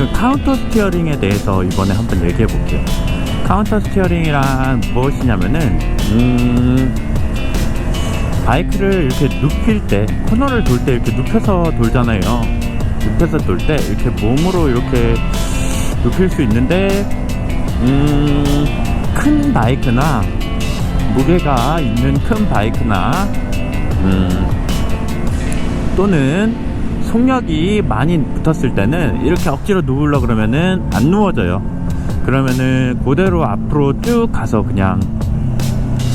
그 카운터 스티어링에 대해서 이번에 한번 얘기해 볼게요. 카운터 스티어링이란 무엇이냐면은 음 바이크를 이렇게 눕힐 때 코너를 돌 때 이렇게 눕혀서 돌잖아요. 눕혀서 돌 때 이렇게 몸으로 이렇게 눕힐 수 있는데 음, 큰 바이크나 무게가 있는 큰 바이크나 음, 또는 속력이 많이 붙었을 때는 이렇게 억지로 누우려 그러면은 안 누워져요. 그러면은 그대로 앞으로 쭉 가서 그냥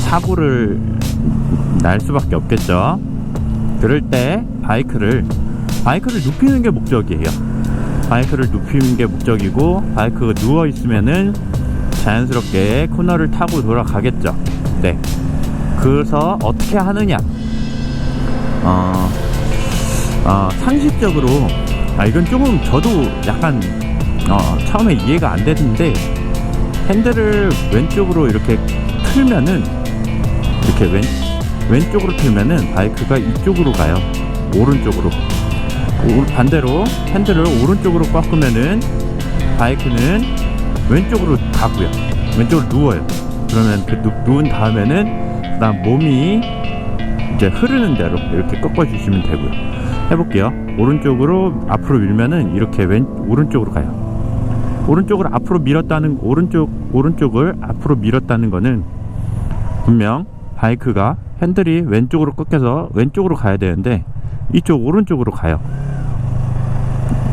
사고를 날 수밖에 없겠죠. 그럴 때 바이크를 바이크를 눕히는 게 목적이에요. 바이크를 눕히는 게 목적이고 바이크가 누워 있으면은 자연스럽게 코너를 타고 돌아가겠죠. 네. 그래서 어떻게 하느냐? 어, 어, 상식적으로 아 이건 조금 저도 약간 어, 처음에 이해가 안 됐는데 핸들을 왼쪽으로 이렇게 틀면은 이렇게 왼 왼쪽으로 틀면은 바이크가 이쪽으로 가요. 오른쪽으로. 오- 반대로 핸들을 오른쪽으로 꺾으면은 바이크는 왼쪽으로 가고요. 왼쪽으로 누워요. 그러면 그 누, 누운 다음에는 그다음 몸이 이제 흐르는 대로 이렇게 꺾어 주시면 되고요. 해볼게요. 오른쪽으로 앞으로 밀면은 이렇게 왼 오른쪽으로 가요. 오른쪽을 앞으로 밀었다는 오른쪽 오른쪽을 앞으로 밀었다는 거는 분명 바이크가 핸들이 왼쪽으로 꺾여서 왼쪽으로 가야 되는데 이쪽 오른쪽으로 가요.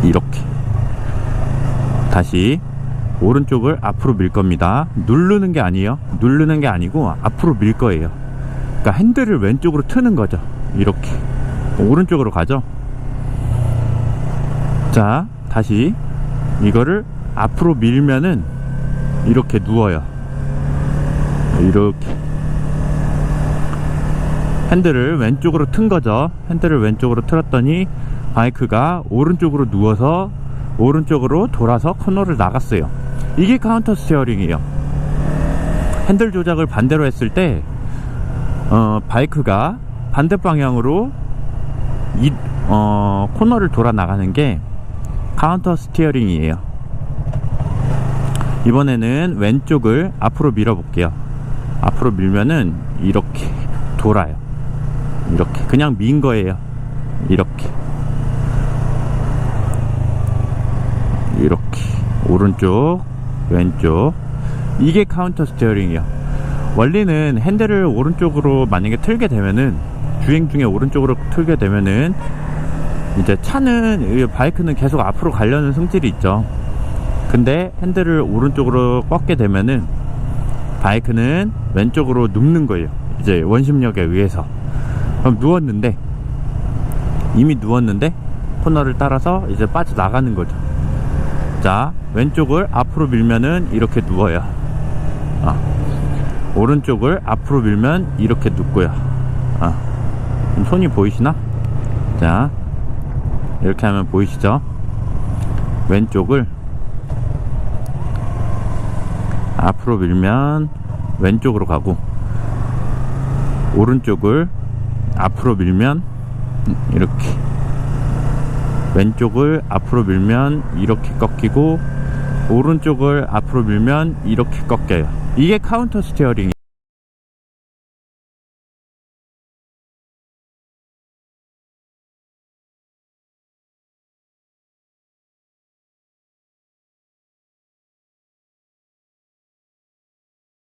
이렇게 다시 오른쪽을 앞으로 밀 겁니다. 누르는 게 아니에요. 누르는 게 아니고 앞으로 밀 거예요. 그러니까 핸들을 왼쪽으로 트는 거죠. 이렇게 오른쪽으로 가죠. 자, 다시 이거를 앞으로 밀면은 이렇게 누워요. 이렇게 핸들을 왼쪽으로 튼 거죠. 핸들을 왼쪽으로 틀었더니 바이크가 오른쪽으로 누워서 오른쪽으로 돌아서 코너를 나갔어요. 이게 카운터 스티어링이에요. 핸들 조작을 반대로 했을 때 어, 바이크가 반대 방향으로 이, 어, 코너를 돌아 나가는 게 카운터 스티어링이에요. 이번에는 왼쪽을 앞으로 밀어 볼게요. 앞으로 밀면은 이렇게 돌아요. 이렇게 그냥 민 거예요. 이렇게 이렇게 오른쪽 왼쪽 이게 카운터 스티어링이요. 원리는 핸들을 오른쪽으로 만약에 틀게 되면은 주행 중에 오른쪽으로 틀게 되면은 이제 차는 이 바이크는 계속 앞으로 가려는 성질이 있죠. 근데 핸들을 오른쪽으로 꺾게 되면은 바이크는 왼쪽으로 눕는 거예요. 이제 원심력에 의해서. 그럼 누웠는데 이미 누웠는데 코너를 따라서 이제 빠져 나가는 거죠. 자 왼쪽을 앞으로 밀면은 이렇게 누워요. 아. 오른쪽을 앞으로 밀면 이렇게 눕고요. 아. 손이 보이시나? 자 이렇게 하면 보이시죠? 왼쪽을 앞으로 밀면 왼쪽으로 가고 오른쪽을 앞으로 밀면 이렇게 왼쪽을 앞으로 밀면 이렇게 꺾이고 오른쪽을 앞으로 밀면 이렇게 꺾여요 이게 카운터 스티어링